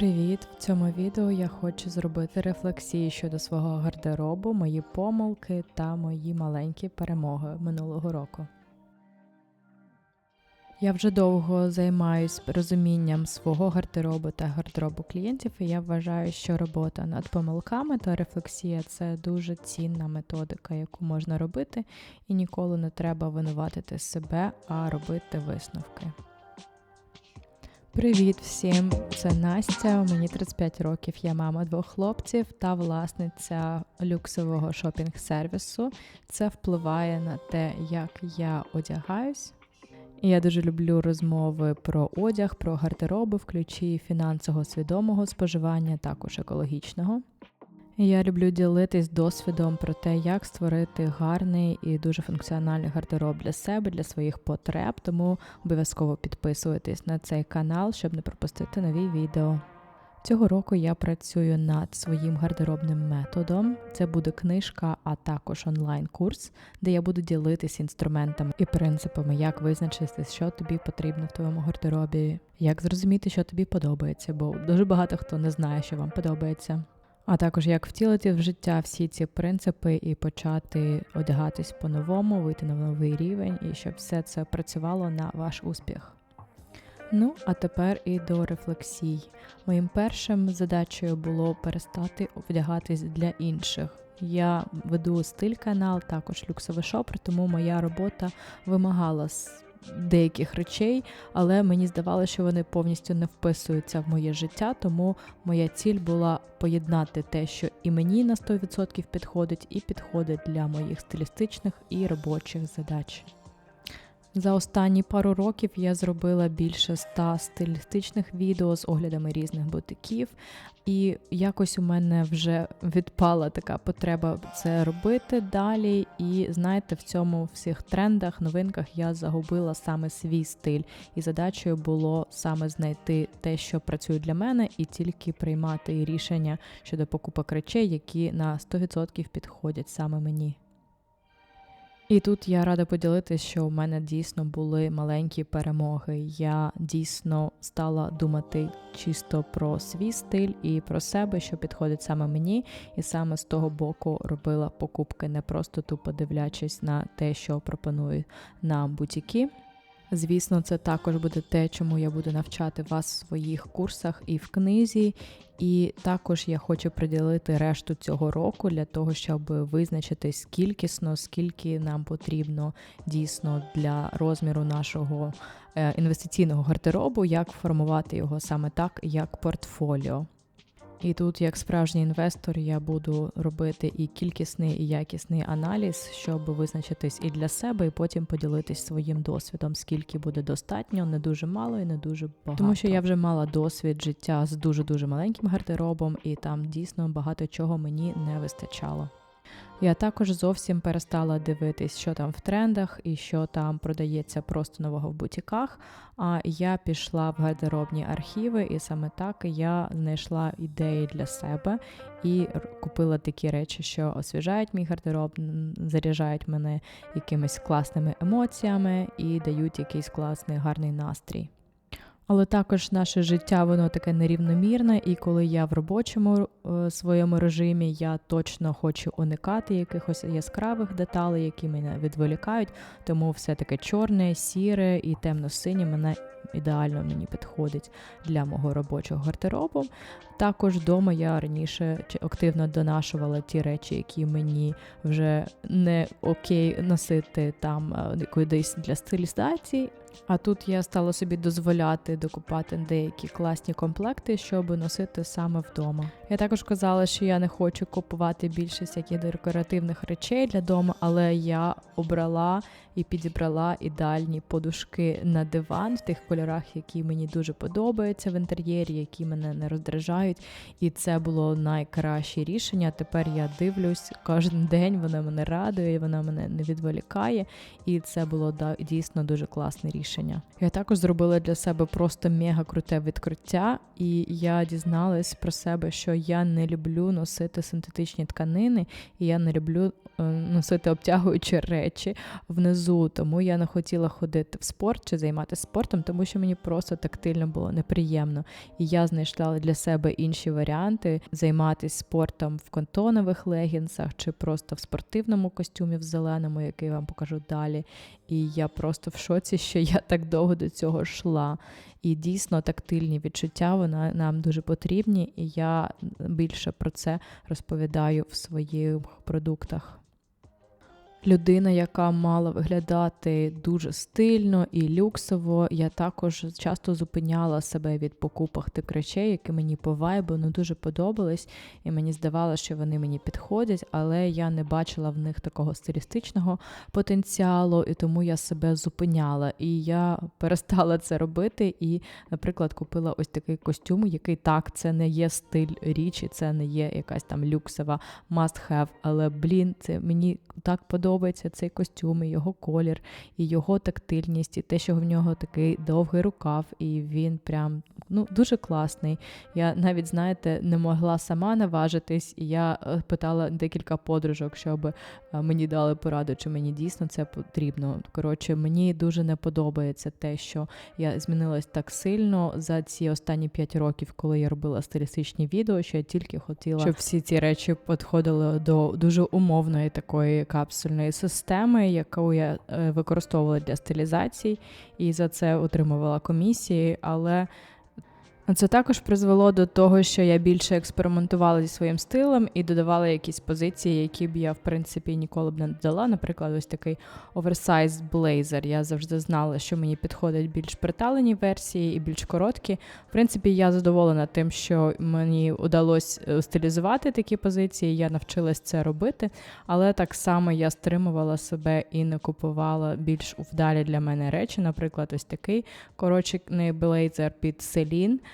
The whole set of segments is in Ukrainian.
Привіт! В цьому відео я хочу зробити рефлексії щодо свого гардеробу, мої помилки та мої маленькі перемоги минулого року. Я вже довго займаюсь розумінням свого гардеробу та гардеробу клієнтів, і я вважаю, що робота над помилками та рефлексія це дуже цінна методика, яку можна робити, і ніколи не треба винуватити себе, а робити висновки. Привіт всім! Це Настя. Мені 35 років. Я мама двох хлопців та власниця люксового шопінг-сервісу. Це впливає на те, як я одягаюсь. Я дуже люблю розмови про одяг, про гардероби, в ключі фінансово свідомого споживання, також екологічного. Я люблю ділитись досвідом про те, як створити гарний і дуже функціональний гардероб для себе, для своїх потреб. Тому обов'язково підписуйтесь на цей канал, щоб не пропустити нові відео. Цього року я працюю над своїм гардеробним методом. Це буде книжка, а також онлайн-курс, де я буду ділитись інструментами і принципами, як визначити, що тобі потрібно в твоєму гардеробі, як зрозуміти, що тобі подобається, бо дуже багато хто не знає, що вам подобається а також як втілити в життя всі ці принципи і почати одягатись по-новому, вийти на новий рівень, і щоб все це працювало на ваш успіх. Ну, а тепер і до рефлексій. Моїм першим задачею було перестати вдягатись для інших. Я веду стиль канал, також люксовий шопер, тому моя робота вимагала деяких речей, але мені здавалося, що вони повністю не вписуються в моє життя, тому моя ціль була поєднати те, що і мені на 100% підходить, і підходить для моїх стилістичних і робочих задач. За останні пару років я зробила більше ста стилістичних відео з оглядами різних бутиків, і якось у мене вже відпала така потреба це робити далі. І знаєте, в цьому всіх трендах, новинках я загубила саме свій стиль, і задачею було саме знайти те, що працює для мене, і тільки приймати рішення щодо покупок речей, які на 100% підходять саме мені. І тут я рада поділитися, що у мене дійсно були маленькі перемоги. Я дійсно стала думати чисто про свій стиль і про себе, що підходить саме мені, і саме з того боку робила покупки, не просто тупо дивлячись на те, що пропонують нам бутіки. Звісно, це також буде те, чому я буду навчати вас в своїх курсах і в книзі. І також я хочу приділити решту цього року для того, щоб визначитись кількісно, скільки нам потрібно дійсно для розміру нашого е, інвестиційного гардеробу, як формувати його саме так, як портфоліо. І тут, як справжній інвестор, я буду робити і кількісний, і якісний аналіз, щоб визначитись і для себе, і потім поділитись своїм досвідом, скільки буде достатньо, не дуже мало і не дуже багато. Тому що я вже мала досвід життя з дуже дуже маленьким гардеробом, і там дійсно багато чого мені не вистачало. Я також зовсім перестала дивитись, що там в трендах і що там продається просто нового в бутіках. А я пішла в гардеробні архіви, і саме так я знайшла ідеї для себе і купила такі речі, що освіжають мій гардероб, заряджають мене якимись класними емоціями і дають якийсь класний гарний настрій. Але також наше життя воно таке нерівномірне, і коли я в робочому е, своєму режимі, я точно хочу уникати якихось яскравих деталей, які мене відволікають. Тому все таке чорне, сіре і темно-синє мене ідеально мені підходить для мого робочого гардеробу. Також вдома я раніше активно донашувала ті речі, які мені вже не окей носити там е, кудись для стилізації. А тут я стала собі дозволяти докупати деякі класні комплекти, щоб носити саме вдома. Я також казала, що я не хочу купувати більше всяких декоративних речей для дому, але я обрала і підібрала ідеальні подушки на диван в тих кольорах, які мені дуже подобаються в інтер'єрі, які мене не роздражають. І це було найкраще рішення. Тепер я дивлюсь кожен день, вона мене радує, вона мене не відволікає. І це було дійсно дуже класне рішення рішення. Я також зробила для себе просто мега круте відкриття, і я дізналась про себе, що я не люблю носити синтетичні тканини, і я не люблю е, носити обтягуючі речі внизу. Тому я не хотіла ходити в спорт чи займатися спортом, тому що мені просто тактильно було неприємно. І я знайшла для себе інші варіанти займатися спортом в контонових легінсах чи просто в спортивному костюмі в зеленому, який я вам покажу далі. І я просто в шоці, що я так довго до цього йшла. І дійсно тактильні відчуття вона нам дуже потрібні, і я більше про це розповідаю в своїх продуктах людина, яка мала виглядати дуже стильно і люксово. Я також часто зупиняла себе від покупок тих речей, які мені по вайбу ну, дуже подобались, і мені здавалося, що вони мені підходять, але я не бачила в них такого стилістичного потенціалу, і тому я себе зупиняла. І я перестала це робити. І, наприклад, купила ось такий костюм, який так, це не є стиль річі, це не є якась там люксова must have, але блін, це мені так подобається цей костюм, і його колір, і його тактильність, і те, що в нього такий довгий рукав, і він прям ну, дуже класний. Я навіть, знаєте, не могла сама наважитись, і я е, питала декілька подружок, щоб е, мені дали пораду, чи мені дійсно це потрібно. Коротше, мені дуже не подобається те, що я змінилась так сильно за ці останні п'ять років, коли я робила стилістичні відео, що я тільки хотіла, щоб всі ці речі підходили до дуже умовної такої капсульної системи, яку я е, використовувала для стилізацій, і за це отримувала комісії. Але це також призвело до того, що я більше експериментувала зі своїм стилем і додавала якісь позиції, які б я в принципі ніколи б не додала. Наприклад, ось такий оверсайз блейзер. Я завжди знала, що мені підходять більш приталені версії і більш короткі. В принципі, я задоволена тим, що мені вдалося е, стилізувати такі позиції. Я навчилась це робити, але так само я стримувала себе і не купувала більш вдалі для мене речі. Наприклад, ось такий коротший блейзер під селін.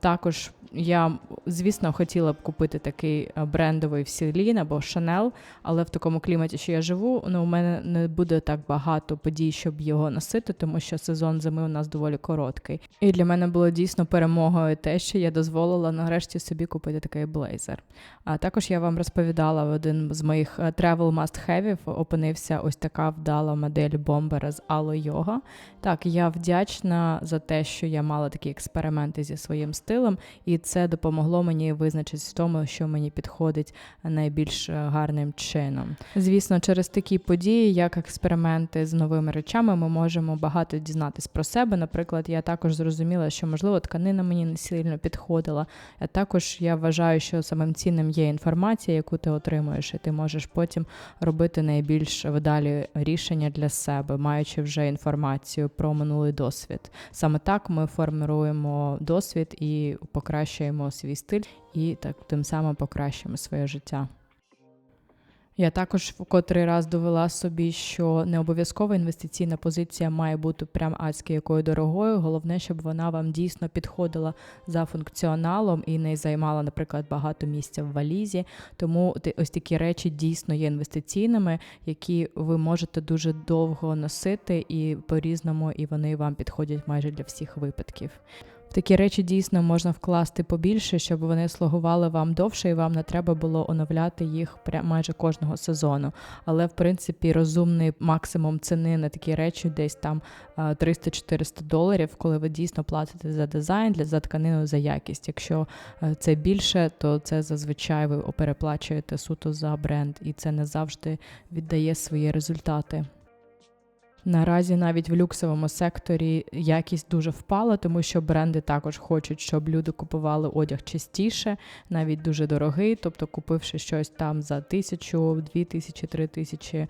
Також я, звісно, хотіла б купити такий брендовий в Сілін або Шанел, але в такому кліматі, що я живу, ну, у мене не буде так багато подій, щоб його носити, тому що сезон зими у нас доволі короткий. І для мене було дійсно перемогою те, що я дозволила нарешті собі купити такий блейзер. А також я вам розповідала в один з моїх travel must have опинився ось така вдала модель бомбера з Ало Йога. Так, я вдячна за те, що я мала такі експерименти зі своїм своїм стилем, і це допомогло мені визначитись в тому, що мені підходить найбільш е, гарним чином. Звісно, через такі події, як експерименти з новими речами, ми можемо багато дізнатись про себе. Наприклад, я також зрозуміла, що можливо тканина мені не сильно підходила. А також я вважаю, що самим цінним є інформація, яку ти отримуєш, і ти можеш потім робити найбільш вдалі рішення для себе, маючи вже інформацію про минулий досвід. Саме так ми формируємо досвід досвід і покращуємо свій стиль, і так тим самим покращуємо своє життя. Я також в котрий раз довела собі, що не обов'язкова інвестиційна позиція має бути прям адськи якою дорогою. Головне, щоб вона вам дійсно підходила за функціоналом і не займала, наприклад, багато місця в валізі. Тому ось такі речі дійсно є інвестиційними, які ви можете дуже довго носити і по-різному, і вони вам підходять майже для всіх випадків такі речі дійсно можна вкласти побільше, щоб вони слугували вам довше, і вам не треба було оновляти їх майже кожного сезону. Але в принципі розумний максимум ціни на такі речі десь там 300-400 доларів, коли ви дійсно платите за дизайн, за тканину за якість. Якщо е, це більше, то це зазвичай ви переплачуєте суто за бренд, і це не завжди віддає свої результати. Наразі навіть в люксовому секторі якість дуже впала, тому що бренди також хочуть, щоб люди купували одяг частіше, навіть дуже дорогий. Тобто, купивши щось там за тисячу, дві тисячі, три тисячі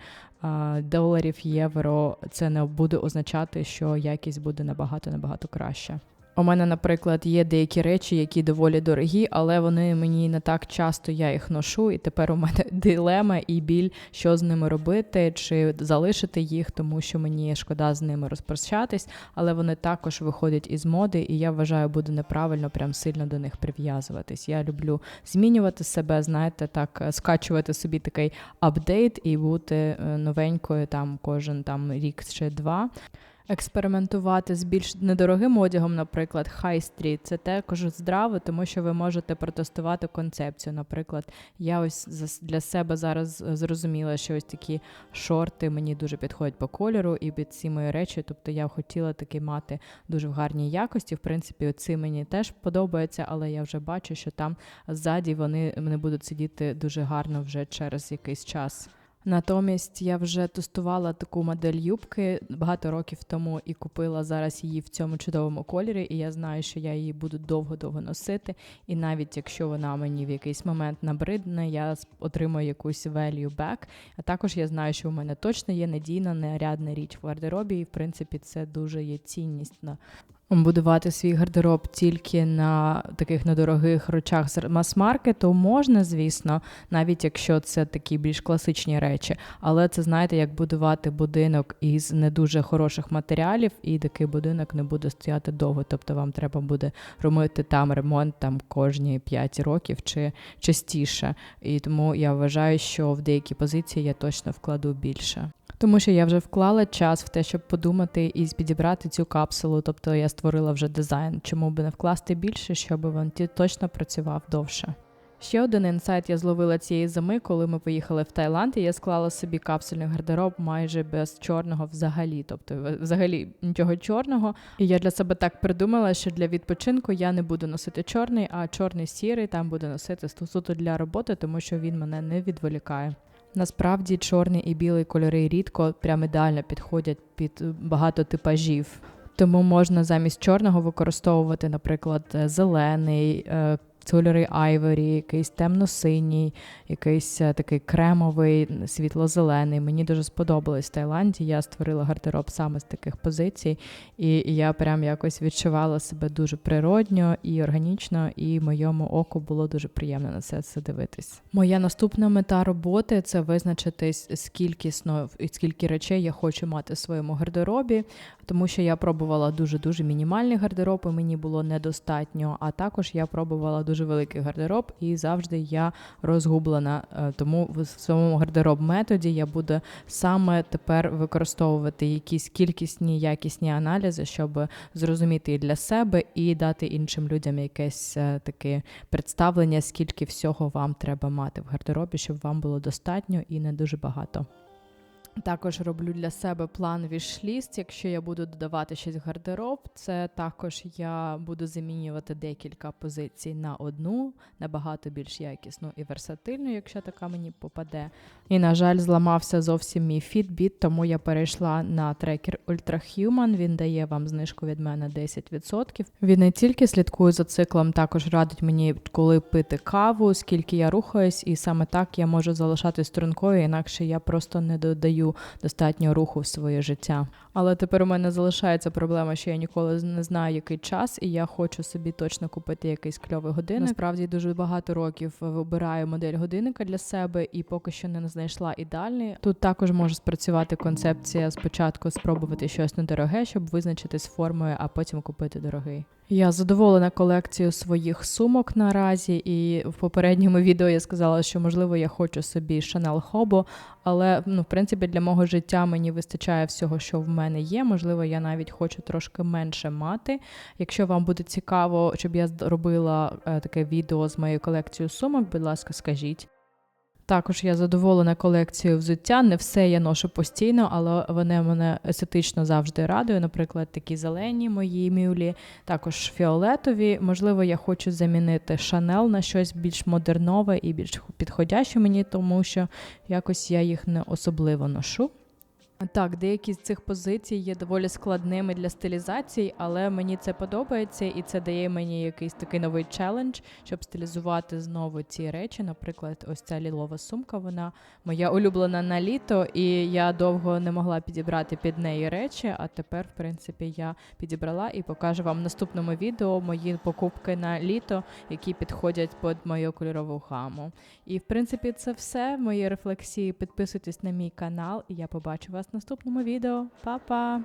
доларів, євро, це не буде означати, що якість буде набагато набагато краща. У мене, наприклад, є деякі речі, які доволі дорогі, але вони мені не так часто я їх ношу, і тепер у мене дилема і біль, що з ними робити, чи залишити їх, тому що мені шкода з ними розпрощатись, але вони також виходять із моди, і я вважаю, буде неправильно прям сильно до них прив'язуватись. Я люблю змінювати себе, знаєте, так скачувати собі такий апдейт і бути е, новенькою там кожен там рік чи два. Експериментувати з більш недорогим одягом, наприклад, street, це також здраво, тому що ви можете протестувати концепцію. Наприклад, я ось для себе зараз зрозуміла, що ось такі шорти мені дуже підходять по кольору і під ці мої речі. Тобто я хотіла таки мати дуже в гарній якості. В принципі, ці мені теж подобаються, але я вже бачу, що там ззаді вони не будуть сидіти дуже гарно вже через якийсь час. Натомість я вже тестувала таку модель юбки багато років тому і купила зараз її в цьому чудовому кольорі. І я знаю, що я її буду довго-довго носити. І навіть якщо вона мені в якийсь момент набридне, я отримую якусь value back. А також я знаю, що у мене точно є надійна, нарядна річ в гардеробі, і в принципі це дуже є цінність на будувати свій гардероб тільки на таких недорогих речах з мас-маркету можна, звісно, навіть якщо це такі більш класичні речі. Але це знаєте, як будувати будинок із не дуже хороших матеріалів, і такий будинок не буде стояти довго. Тобто вам треба буде робити там ремонт там кожні 5 років чи частіше. І тому я вважаю, що в деякі позиції я точно вкладу більше. Тому що я вже вклала час в те, щоб подумати і підібрати цю капсулу. Тобто я створила вже дизайн. Чому би не вкласти більше, щоб він точно працював довше. Ще один інсайт я зловила цієї зими, коли ми поїхали в Таїланд, і я склала собі капсульний гардероб майже без чорного взагалі. Тобто, взагалі нічого чорного. І я для себе так придумала, що для відпочинку я не буду носити чорний, а чорний сірий там буду носити суто для роботи, тому що він мене не відволікає. Насправді чорний і білий кольори рідко прям ідеально підходять під багато типажів. Тому можна замість чорного використовувати, наприклад, зелений, е, кольори айворі, якийсь темно-синій, якийсь е, такий кремовий, світло-зелений. Мені дуже сподобалось в Таїланді. Я створила гардероб саме з таких позицій, і я прям якось відчувала себе дуже природньо і органічно, і моєму оку було дуже приємно на це, це дивитись. Моя наступна мета роботи це визначитись скількісно і скільки речей я хочу мати в своєму гардеробі, тому що я пробувала дуже дуже мінімальний гардероб, і мені було недостатньо. А також я пробувала дуже великий гардероб, і завжди я розгублена. Е, Тому в своєму гардероб методі я буду саме тепер використовувати якісь кількісні якісні аналізи, щоб зрозуміти і для себе і дати іншим людям якесь е, таке представлення, скільки всього вам треба мати в гардеробі, щоб вам було достатньо і не дуже багато. Також роблю для себе план вішліст. Якщо я буду додавати щось в гардероб, це також я буду замінювати декілька позицій на одну, набагато більш якісну і версатильну, якщо така мені попаде. І, на жаль, зламався зовсім мій Fitbit, тому я перейшла на трекер Ultrahuman. Він дає вам знижку від мене 10%. Він не тільки слідкує за циклом, також радить мені, коли пити каву, скільки я рухаюсь, і саме так я можу залишатись стрункою, інакше я просто не додаю достатньо руху в своє життя. Але тепер у мене залишається проблема, що я ніколи не знаю, який час, і я хочу собі точно купити якийсь кльовий годинник. Насправді дуже багато років вибираю модель годинника для себе і поки що не знайшла ідеальний. Тут також може спрацювати концепція спочатку спробувати щось недороге, щоб визначитись з формою, а потім купити дорогий. Я задоволена колекцією своїх сумок наразі, і в попередньому відео я сказала, що можливо я хочу собі Chanel Hobo, але ну, в принципі для мого життя мені вистачає всього, що в мене є. Можливо, я навіть хочу трошки менше мати. Якщо вам буде цікаво, щоб я робила е, таке відео з моєю колекцією сумок, будь ласка, скажіть. Також я задоволена колекцією взуття. Не все я ношу постійно, але вони мене естетично завжди радують. Наприклад, такі зелені мої мюлі, також фіолетові. Можливо, я хочу замінити Шанел на щось більш модернове і більш підходяще мені, тому що якось я їх не особливо ношу. Так, деякі з цих позицій є доволі складними для стилізації, але мені це подобається, і це дає мені якийсь такий новий челендж, щоб стилізувати знову ці речі. Наприклад, ось ця лілова сумка, вона моя улюблена на літо, і я довго не могла підібрати під неї речі. А тепер, в принципі, я підібрала і покажу вам в наступному відео мої покупки на літо, які підходять під мою кольорову гаму. І в принципі, це все. Мої рефлексії. Підписуйтесь на мій канал, і я побачу вас в наступному відео. Па-па!